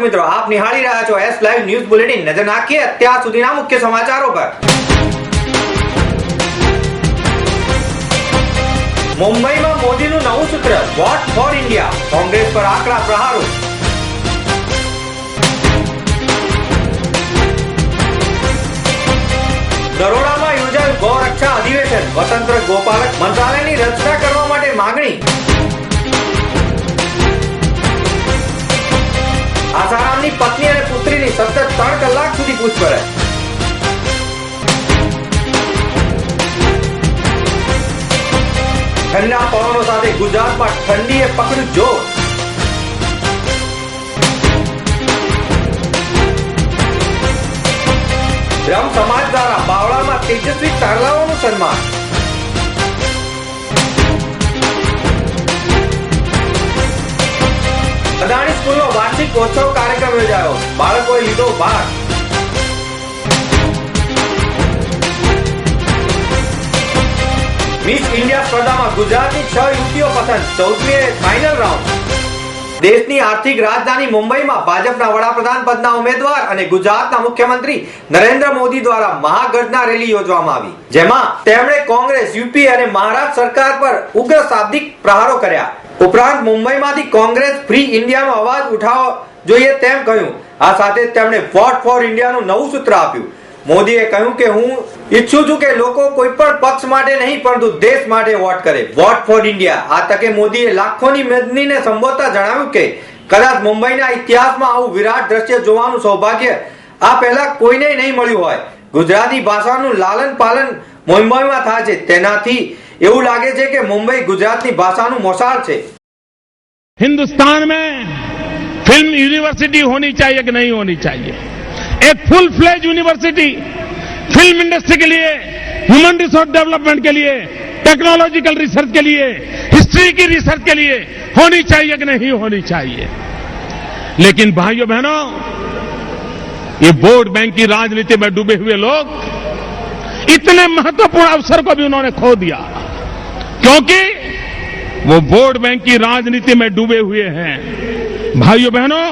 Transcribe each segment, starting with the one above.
મિત્રો, આપ નિહાળી રહ્યા છો એસ લાઈવ ન્યૂઝ બુલેટિન નજર નાખીએ અત્યાર સુધીના મુખ્ય સમાચારો પર. મુંબઈમાં મોદીનું નવું સૂત્ર વોટ ફોર ઇન્ડિયા કોંગ્રેસ પર આકરા પ્રહારો. દરોડામાં યોજાયું ગૌરક્ષા અધિવેશન. સ્વતંત્ર ગોપાલક મંત્રાલયની રચના કરવા માટે માંગણી. પૂછપરછ ઠંડા પવનો સાથે ગુજરાતમાં ઠંડીએ પકડ્યું જો બ્રહ્મ સમાજ દ્વારા બાવળામાં તેજસ્વી તારલાઓનું સન્માન. અદાણી સ્કૂલનો વાર્ષિક મહોત્સવ કાર્યક્રમ યોજાયો. બાળકોએ લીધો ભાગ મિસ ઇન્ડિયા સ્પર્ધામાં ગુજરાતની છ યુવતીઓ પસંદ. ચૌદમીએ ફાઇનલ રાઉન્ડ દેશની આર્થિક રાજધાની મુંબઈમાં ભાજપના વડાપ્રધાન પદના ઉમેદવાર અને ગુજરાતના મુખ્યમંત્રી નરેન્દ્ર મોદી દ્વારા મહાગર્જના રેલી યોજવામાં આવી. જેમાં તેમણે કોંગ્રેસ યુપી અને મહારાષ્ટ્ર સરકાર પર ઉગ્ર શાબ્દિક પ્રહારો કર્યા. ઉપરાંત મુંબઈમાંથી કોંગ્રેસ ફ્રી ઇન્ડિયાનો અવાજ ઉઠાવવો જોઈએ તેમ કહ્યું. આ સાથે તેમણે વોટ ફોર ઇન્ડિયાનું નવું સૂત્ર આપ્યું. મોદીએ કહ્યું કે હું ઈચ્છું છું કે લોકો કોઈ પણ પક્ષ માટે નહીં, પરંતુ દેશ માટે વોટ કરે. Vote for India. આ તકે મોદીએ લાખોની મેદનીને સંબોધતા જણાવ્યું કે, કદાચ મુંબઈના ઇતિહાસમાં આવું વિરાટ દ્રશ્ય જોવાનું સૌભાગ્ય આ પહેલા કોઈને નહીં મળ્યું હોય. ગુજરાતી ભાષાનું લાલન પાલન મુંબઈમાં થાય છે. તેનાથી એવું લાગે છે કે મુંબઈ ગુજરાતની ભાષાનું મોસાળ છે. હિન્દુસ્તાન મેં ફિલ્મ યુનિવર્સિટી હોની ચાહીએ કે નહીં હોની ચાહીએ? એક full fledged university film industry के लिए ह्यूमन रिसोर्स डेवलपमेंट के लिए टेक्नोलॉजिकल रिसर्च के लिए हिस्ट्री की रिसर्च के लिए होनी चाहिए कि नहीं होनी चाहिए। लेकिन भाइयों बहनों, ये वोट बैंक की राजनीति में डूबे हुए लोग, इतने महत्वपूर्ण अवसर को भी उन्होंने खो दिया। क्योंकि वो वोट बैंक की राजनीति में डूबे हुए हैं। भाइयों बहनों,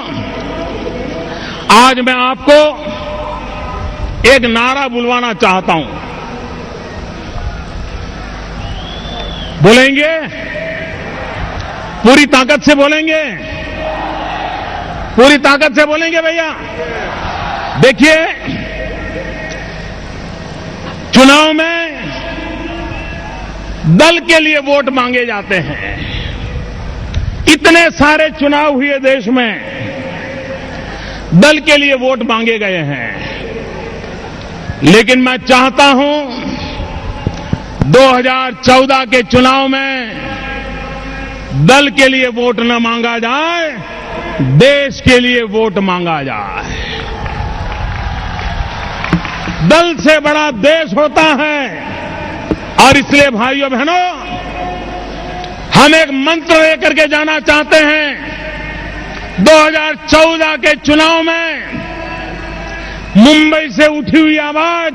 आज मैं आपको एक नारा बुलवाना चाहता हूँ। बोलेंगे? पूरी ताकत से बोलेंगे? पूरी ताकत से बोलेंगे भैया? देखिए, चुनाव में दल के लिए वोट मांगे जाते हैं। इतने सारे चुनाव हुए देश में, दल के लिए वोट मांगे गए हैं। लेकिन मैं चाहता हूँ 2014 के चुनाव में दल के लिए वोट न मांगा जाए, देश के लिए वोट मांगा जाए। दल से बड़ा देश होता है। और इसलिए भाइयों बहनों, हम एक मंत्र लेकर के जाना चाहते हैं। 2014 के चुनाव में मुंबई से उठी हुई आवाज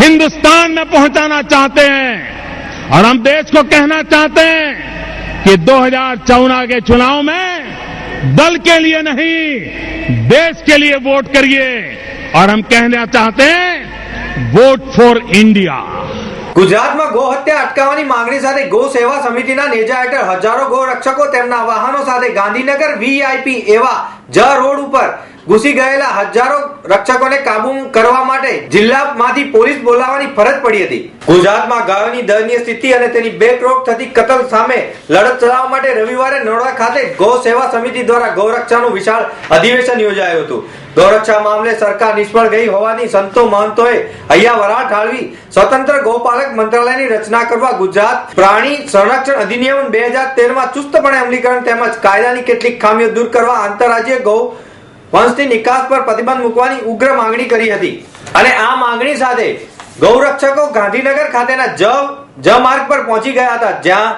हिंदुस्तान में पहुंचाना चाहते हैं और हम देश को कहना चाहते हैं कि 2014 के चुनाव में दल के लिए नहीं देश के लिए वोट करिए और हम कहना चाहते हैं वोट फॉर इंडिया ગુજરાતમાં ગો હત્યા અટકાવવાની માંગણી સાથે ગો સેવા સમિતિના નેજા હેઠળ હજારો ગો રક્ષકો તેમના વાહનો સાથે ગાંધીનગર વીઆઈપી એવા જ રોડ ઉપર ઘૂસી ગયેલા હજારો રક્ષકોને કાબુ કરવા માટે જિલ્લામાંથી પોલીસ બોલાવવાની ફરજ પડી હતી. ગુજરાતમાં ગાયોની દયનીય સ્થિતિ અને તેની બેકરોક થતી કતલ સામે લડત ચલાવવા માટે રવિવારે નોડા ખાતે ગૌ સેવા સમિતિ દ્વારા ગૌરક્ષાનું વિશાળ અધિવેશન યોજાયું હતું. ગૌરક્ષા મામલે સરકાર નિષ્ફળ ગઈ હોવાની સંતો મહંતોએ અહીંયા વરાળ ઠાલવી સ્વતંત્ર ગૌપાલક મંત્રાલયની રચના કરવા ગુજરાત પ્રાણી સંરક્ષણ અધિનિયમ બે હજાર તેરમાં ચુસ્તપણે અમલીકરણ તેમજ કાયદાની કેટલીક ખામીઓ દૂર કરવા આંતરરાજ્ય ગૌ વંશની નિકાસ પર પ્રતિબંધ મૂકવાની ઉગ્ર માંગણી કરી હતી. અને આ માંગણી સાથે ગૌરક્ષકો ગાંધીનગર ખાતેના જ જ માર્ગ પર પહોંચી ગયા હતા, જ્યાં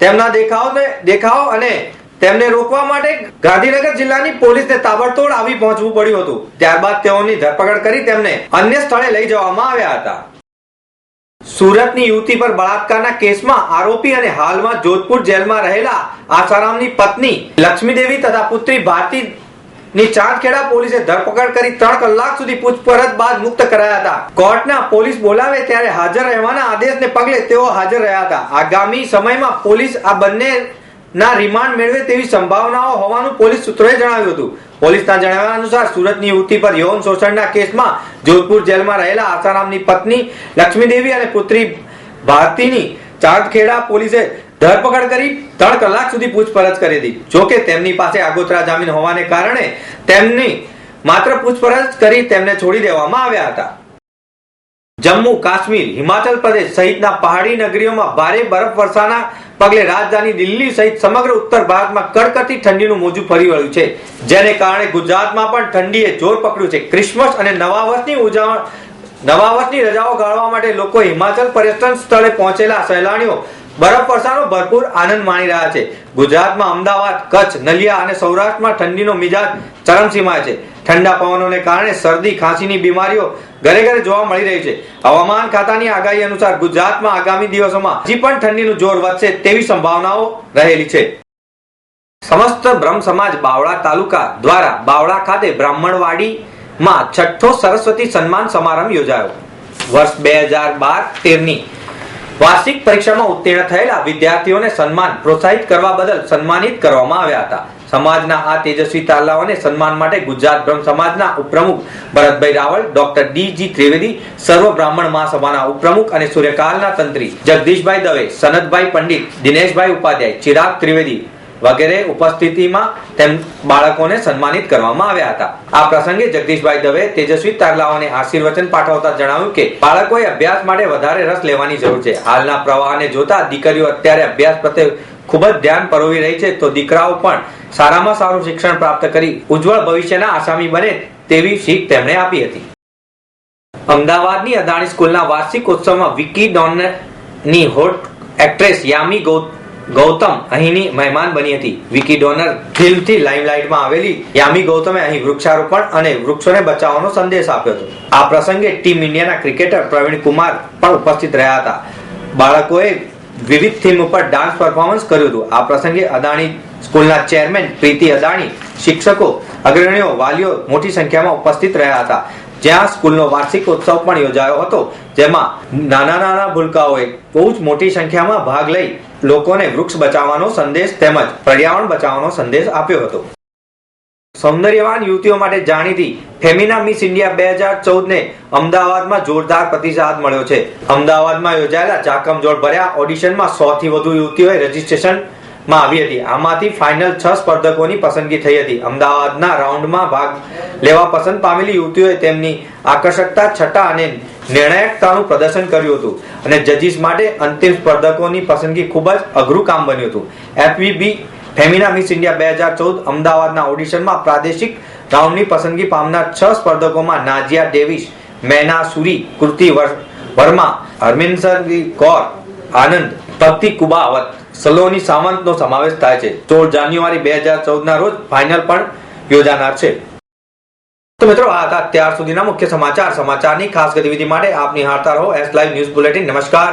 તેમના દેખાવને, દેખાવ અને તેમને રોકવા માટે ગાંધીનગર જિલ્લાની પોલીસને તાબડતોડ આવી પહોંચવું પડ્યું હતું. ત્યારબાદ તેઓની ધરપકડ કરી તેમને અન્ય સ્થળે લઈ જવામાં આવ્યા હતા. સુરતની યુવતી પર બળાત્કારના કેસમાં આરોપી અને હાલમાં જોધપુર જેલમાં રહેલા આસારામની પત્ની લક્ષ્મીદેવી તથા પુત્રી ભારતી ની ચાંદખેડા પોલીસે ધરપકડ કરી ત્રણ કલાક સુધી પૂછપરછ બાદ મુક્ત કરાયા હતા. કોર્ટના પોલીસ બોલાવે ત્યારે હાજર રહેવાના આદેશને પગલે તેઓ હાજર રહ્યા હતા. આગામી સમયમાં પોલીસ આ બંને ના રિમાન્ડ મેળવે તેવી સંભાવનાઓ હોવાનું પોલીસ સૂત્રોએ જણાવ્યું હતું. પોલીસના જણાવ્યા અનુસાર સુરતની યુવતી પર યૌન શોષણના કેસમાં જોધપુર જેલમાં રહેલા આસારામની પત્ની લક્ષ્મીદેવી અને પુત્રી ભારતીની ચાંદખેડા પોલીસે ધરપકડ કરી ત્રણ કલાક સુધી પૂછપરછ કરી હતી. જોકે તેમની પાસે આગોતરા જામીન હોવાને કારણે તેમની માત્ર પૂછપરછ કરી તેમને છોડી દેવામાં આવ્યા હતા. જમ્મુ કાશ્મીર, હિમાચલ પ્રદેશ સહિતના પહાડી નગરીઓમાં ભારે બરફ વર્ષાના પગલે રાજધાની દિલ્હી સહિત સમગ્ર ઉત્તર ભારતમાં કડકડતી ઠંડીનું મોજું ફરી વળ્યું છે. જેને કારણે ગુજરાતમાં પણ ઠંડીએ જોર પકડ્યું છે. ક્રિસમસ અને નવા વર્ષની ઉજવણી નવા વર્ષની રજાઓ ગાળવા માટે લોકો હિમાચલ પર્યટન સ્થળે પહોંચેલા સહેલાણીઓ બરફ વર્ષાનો ભરપૂર આનંદ માણી રહ્યા છે. ગુજરાતમાં અમદાવાદ, કચ્છ, નલિયા અને સૌરાષ્ટ્રમાં ઠંડીનો મિજાજ ચરમસીમાએ છે. ઠંડા પવનોને કારણે શરદી, ખાંસીની બીમારીઓ ઘરે ઘરે જોવા મળી રહી છે. હવામાન ખાતાની આગાહી અનુસાર ગુજરાતમાં આગામી દિવસોમાં હજી પણ ઠંડીનું જોર વધશે તેવી સંભાવનાઓ રહેલી છે. સમસ્ત બ્રહ્મ સમાજ બાવળા તાલુકા દ્વારા બાવળા ખાતે બ્રાહ્મણવાડીમાં છઠ્ઠો સરસ્વતી સન્માન સમારંભ યોજાયો. વર્ષ બે હજાર બાર તેરની વાર્ષિક પરીક્ષામાં ઉત્તીર્ણ થયેલા વિદ્યાર્થીઓને સન્માન પ્રોત્સાહિત કરવા બદલ સન્માનિત કરવામાં આવ્યા હતા. સમાજના આ તેજસ્વી તારલાઓને સન્માન માટે ગુજરાત બ્રહ્મ સમાજના ઉપપ્રમુખ Bharatbhai Raval doctor D G Trivedi, Sarva Brahman મહાસભાના ઉપપ્રમુખ અને સૂર્યકાલના તંત્રી જગદીશભાઈ દવે સનતભાઈ પંડિત, દિનેશભાઈ ઉપાધ્યાય, ચિરાગ ત્રિવેદી વગેરે ઉપસ્થિતિમાં તેમ બાળકોને સન્માનિત કરવામાં આવ્યા હતા. આ પ્રસંગે જગદીશભાઈ દવે, તેજસ્વી તારલાઓને આશીર્વચન પાઠવતા જણાવ્યું કે, બાળકોએ અભ્યાસ માટે વધારે રસ લેવાની જરૂર છે. હાલના પ્રવાહને જોતા દીકરીઓ અત્યારે અભ્યાસ પ્રત્યે ખૂબ જ ધ્યાન પરોવી રહી છે, તો દીકરાઓ પણ સારામાં સારું શિક્ષણ પ્રાપ્ત કરી ઉજ્જવળ ભવિષ્યના આસામી બને તેવી શીખ તેમણે આપી હતી. અમદાવાદની અદાણી સ્કૂલના વાર્ષિક ઉત્સવમાં વિકી ડોનની હોટ એક્ટ્રેસ યામી ગૌ- ગૌતમ અહીંની મહેમાન બની હતી. વિકી ડોનર ફિલ્મથી લાઇમલાઇટમાં આવેલી યામી ગૌતમે અહીં વૃક્ષારોપણ અને વૃક્ષોને બચાવવાનો સંદેશ આપ્યો હતો. આ પ્રસંગે ટીમ ઇન્ડિયાના ક્રિકેટર પ્રવીણ કુમાર પણ ઉપસ્થિત રહ્યા હતા. બાળકોએ વિવિધ થીમ ઉપર ડાન્સ પરફોર્મન્સ કર્યું હતું. આ પ્રસંગે અદાણી સ્કૂલના ચેરમેન પ્રીતિ અદાણી, શિક્ષકો, અગ્રણીઓ, વાલીઓ મોટી સંખ્યામાં ઉપસ્થિત રહ્યા હતા. જ્યાં સ્કૂલનો વાર્ષિક ઉત્સવ પણ યોજાયો હતો, જેમાં નાના નાના ભૂલકાઓએ બહુ જ મોટી સંખ્યામાં ભાગ લઈ લોકોને વૃક્ષ બચાવવાનો સંદેશ તેમજ પર્યાવરણ બચાવવાનો સંદેશ આપ્યો હતો. સૌંદર્યવાન યુવતીઓ માટે જાણીતી ફેમિના મિસ ઇન્ડિયા બે હજાર ચૌદ ને અમદાવાદમાં જોરદાર પ્રતિસાદ મળ્યો છે. અમદાવાદમાં યોજાયેલા ચાકમજોડ ભર્યા ઓડિશનમાં સો થી વધુ યુવતીઓએ રજીસ્ટ્રેશન માં આવી હતી. આમાંથી ફાઇનલ છ સ્પર્ધકોની પસંદગી થઈ હતી. અમદાવાદના રાઉન્ડમાં ભાગ લેવા પસંદ પામેલી યુવતીઓએ તેમની આકર્ષકતા, છટા અને નિર્ણાયકતાનું પ્રદર્શન કર્યું હતું. અને જજીસ માટે અંતિમ સ્પર્ધકોની પસંદગી ખૂબ જ અઘરું કામ બન્યું હતું. એફવીબી ફેમિના મિસ ઇન્ડિયા બે હજાર ચૌદ અમદાવાદના ઓડિશનમાં પ્રાદેશિક રાઉન્ડની પસંદગી પામનાર છ સ્પર્ધકોમાં નાજિયા ડેવિસ, મેના સુરી, કૃતિ વર્મા, હરમિનસર કૌર, આનંદ, ભક્તિ કુબાવત સલોની સાવંતનો સમાવેશ થાય છે. સોળ જાન્યુઆરી બે હજાર ચૌદના રોજ ફાઇનલ પણ યોજાનાર છે. તો મિત્રો, આ હતા અત્યાર સુધીના મુખ્ય સમાચાર. સમાચારની ખાસ ગતિવિધિ માટે આપ નિહાળતા રહો. એસ લાઈવ ન્યૂઝ બુલેટિન નમસ્કાર.